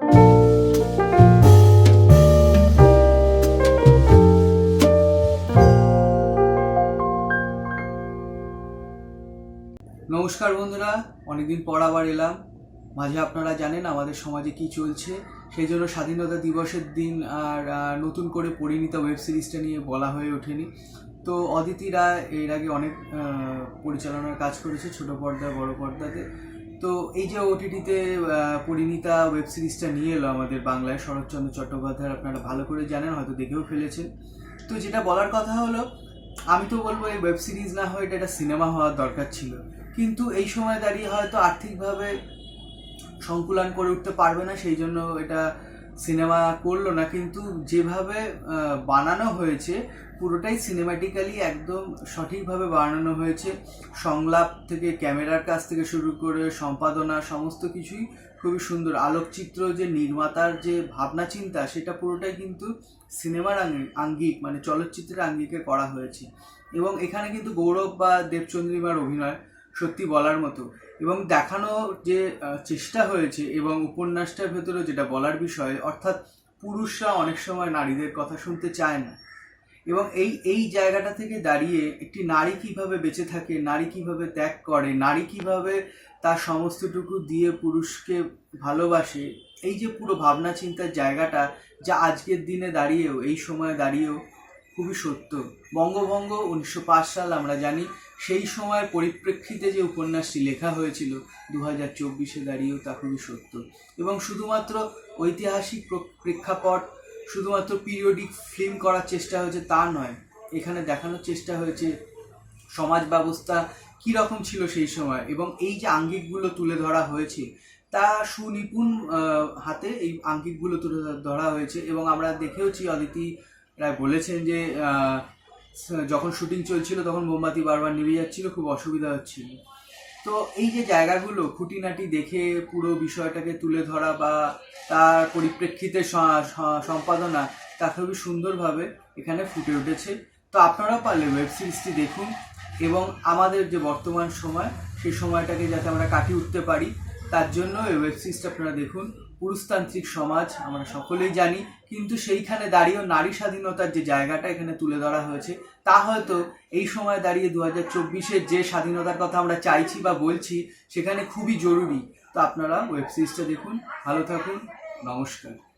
নমস্কার বন্ধুরা, অনেকদিন পর আবার এলাম। মাঝে আপনারা জানেন আমাদের সমাজে কি চলছে। সেই জন্য স্বাধীনতা দিবসের দিন আর নতুন করে পরিণীতা ওয়েব সিরিজটা নিয়ে বলা হয়ে ওঠেনি। তো অদিতি রায় এর আগে অনেক পরিচালনার কাজ করেছে ছোট পর্দায়, বড় পর্দাতে। তো এই যে ওটিটিতে পরিণীতা ওয়েব সিরিজটা নিয়ে এলো আমাদের বাংলায়, শরৎচন্দ্র চট্টোপাধ্যায় আপনারা ভালো করে জানেন, হয়তো দেখেও ফেলেছেন। তো যেটা বলার কথা হলো, আমি তো বলব এই ওয়েব সিরিজ না হয় এটা একটা সিনেমা হওয়ার দরকার ছিল। কিন্তু এই সময় দাঁড়িয়ে হয়তো আর্থিকভাবে সংকুলান করে উঠতে পারবে না, সেই জন্য এটা সিনেমা করল না, কিন্তু যেভাবে বানানো হয়েছে, পুরোটাই সিনেমাটিক্যালি একদম সঠিকভাবে বানানো হয়েছে। সংলাপ থেকে, ক্যামেরার কাছ থেকে শুরু করে, সম্পাদনা, সমস্ত কিছুই খুবই সুন্দর। আলোকচিত্র যে নির্মাতার যে ভাবনা, চিন্তা, সেটা পুরোটাই কিন্তু সিনেমার আঙ্গি- আঙ্গিক মানে চলচ্চিত্রের আঙ্গিকে করা হয়েছে। এবং এখানে কিন্তু গৌরব বা দেবচন্দ্রিমার অভিনয় সত্যি বলার মতো। এবং দেখানো যে চেষ্টা হয়েছে এবং উপন্যাসটার ভেতরে যেটা বলার বিষয়, অর্থাৎ পুরুষরা অনেক সময় নারীদের কথা শুনতে চায় না। এবং এই এই জায়গাটা থেকে দাঁড়িয়ে একটি নারী কীভাবে বেঁচে থাকে, নারী কীভাবে ত্যাগ করে, নারী কীভাবে তার সমস্তটুকু দিয়ে পুরুষকে ভালোবাসে, এই যে পুরো ভাবনা চিন্তার জায়গাটা যা আজকের দিনে দাঁড়িয়েও, এই সময়ে দাঁড়িয়েও খুবই সত্য। বঙ্গভঙ্গ উনিশশো পাঁচ সাল আমরা জানি সেই সময়ের পরিপ্রেক্ষিতে যে উপন্যাসটি লেখা হয়েছিল দু হাজার চব্বিশে দাঁড়িয়েও তা খুবই সত্য। এবং শুধুমাত্র ঐতিহাসিক প্রেক্ষাপট, শুধুমাত্র পিরিয়ডিক ফিল্ম করার চেষ্টা হয়েছে তা নয়, এখানে দেখানোর চেষ্টা হয়েছে সমাজ ব্যবস্থা কী রকম ছিল সেই সময় এবং এই যে আঙ্গিকগুলো তুলে ধরা হয়েছে, তা সুনিপুণ হাতে এই আঙ্গিকগুলো তুলে ধরা হয়েছে। এবং আমরা দেখেওছি, অদিতি রায় বলেছেন যে যখন শুটিং চলছিল, তখন মোমবাতি বারবার নিভে যাচ্ছিল, খুব অসুবিধা হচ্ছিল। তো এই যে জায়গাগুলো, খুঁটিনাটি দেখে পুরো বিষয়টাকে তুলে ধরা বা তার পরিপ্রেক্ষিতে সম্পাদনা, তা খুবই সুন্দরভাবে এখানে ফুটে উঠেছে। তো আপনারাও পারলে ওয়েব সিরিজটি দেখুন এবং আমাদের যে বর্তমান সময়, সেই সময়টাকে যাতে আমরা কাটিয়ে উঠতে পারি, তার জন্য ওয়েব সিরিজটা আপনারা দেখুন। পুরুষতান্ত্রিক সমাজ, আমরা সকলেই জানি। কিন্তু সেইখানে দাঁড়িয়েও নারী স্বাধীনতার যে জায়গাটা এখানে তুলে ধরা হয়েছে, তা হয়তো এই সময় দাঁড়িয়ে দু হাজার চব্বিশের যে স্বাধীনতার কথা আমরা চাইছি বা বলছি, সেখানে খুবই জরুরি। তো আপনারা ওয়েব সিরিজটা দেখুন। ভালো থাকুন। নমস্কার।